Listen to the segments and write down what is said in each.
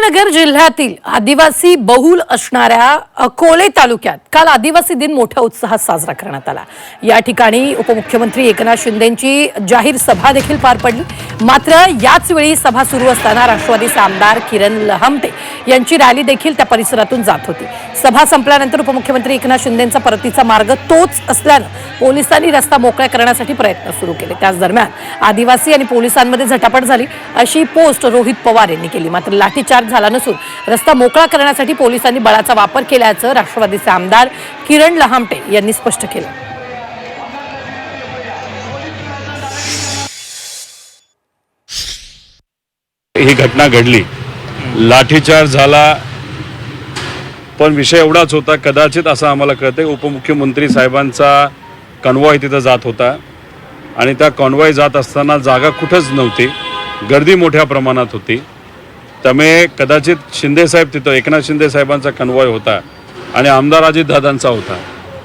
विजयनगर जिल्ह्यातील आदिवासी बहुल असणाऱ्या अकोले तालुक्यात काल आदिवासी दिन मोठ्या उत्साहात साजरा करण्यात आला. या ठिकाणी उपमुख्यमंत्री एकनाथ शिंदेची जाहीर सभा देखील पार पडली. मात्र याच वेळी सभा सुरू असताना राष्ट्रवादीचे आमदार किरण लहमते यांची रॅली देखील त्या परिसरातून जात होती. सभा संपल्यानंतर उपमुख्यमंत्री एकनाथ शिंदेचा परतीचा मार्ग तोच असल्यानं पोलिसांनी रस्ता मोकळा करण्यासाठी प्रयत्न सुरू केले. त्याच दरम्यान आदिवासी आणि पोलिसांमध्ये झटापट झाली अशी पोस्ट रोहित पवार यांनी केली. मात्र लाठीचार्ज झाला नसून रस्ता मोकळा करण्यासाठी पोलिसांनी बळाचा वापर केल्याचं राष्ट्रवादीचे आमदार किरण लहामटे यांनी स्पष्ट केलं. ही घटना घडली. लाठीचार्ज झाला. पण विषय एवढाच होता कदाचित असं आम्हाला कळतं उपमुख्यमंत्री साहेबांचा कन्वॉय तिथं जात होता. आणि त्या कॉन्वॉय जात असताना जागा कुठंच नव्हती. गर्दी मोठ्या प्रमाणात होती. त्यामुळे कदाचित शिंदेसाहेब तिथं एकनाथ शिंदे साहेबांचा कन्वॉय होता आणि आमदार अजितदादांचा होता.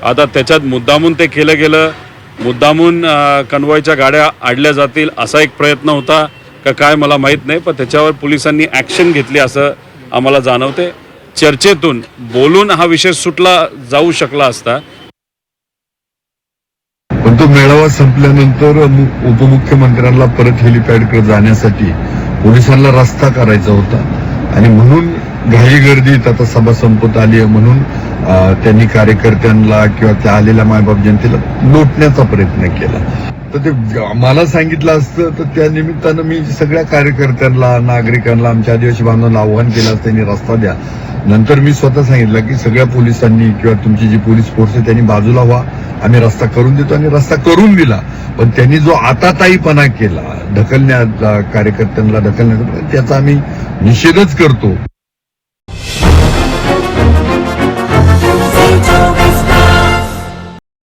आता त्याच्यात मुद्दामून ते केलं गेलं. मुद्दामून कन्वॉयच्या गाड्या आडल्या जातील असा एक प्रयत्न होता का काय मला माहीत नाही पण त्याच्यावर पोलिसांनी ॲक्शन घेतली असं आम्हाला जाणवते. चर्चेतून बोलून हा विषय सुटला जाऊ शकला असता. पण तो मेळावा संपल्यानंतर उपमुख्यमंत्र्यांना परत हेलिपॅडकडे जाण्यासाठी पोलिसांना रस्ता करायचा होता. आणि म्हणून घाई गर्दीत आता सभा संपत आली आहे म्हणून त्यांनी कार्यकर्त्यांना किंवा त्या आलेल्या मायबाप जनतेला लोटण्याचा प्रयत्न केला. तर ते मला सांगितलं असतं तर त्या निमित्तानं मी सगळ्या कार्यकर्त्यांना नागरिकांना आमच्या आदिवासी बांधवांना आव्हान केलं असतं त्यांनी रस्ता द्या. नंतर मी स्वतः सांगितलं की सगळ्या पोलिसांनी किंवा तुमची जी पोलीस फोर्स आहे त्यांनी बाजूला व्हा. आम्ही रस्ता करून देतो आणि रस्ता करून दिला. पण त्यांनी जो आताताईपणा केला ढकलण्याचा कार्यकर्त्यांना ढकलण्याचा त्याचा आम्ही निषेधच करतो.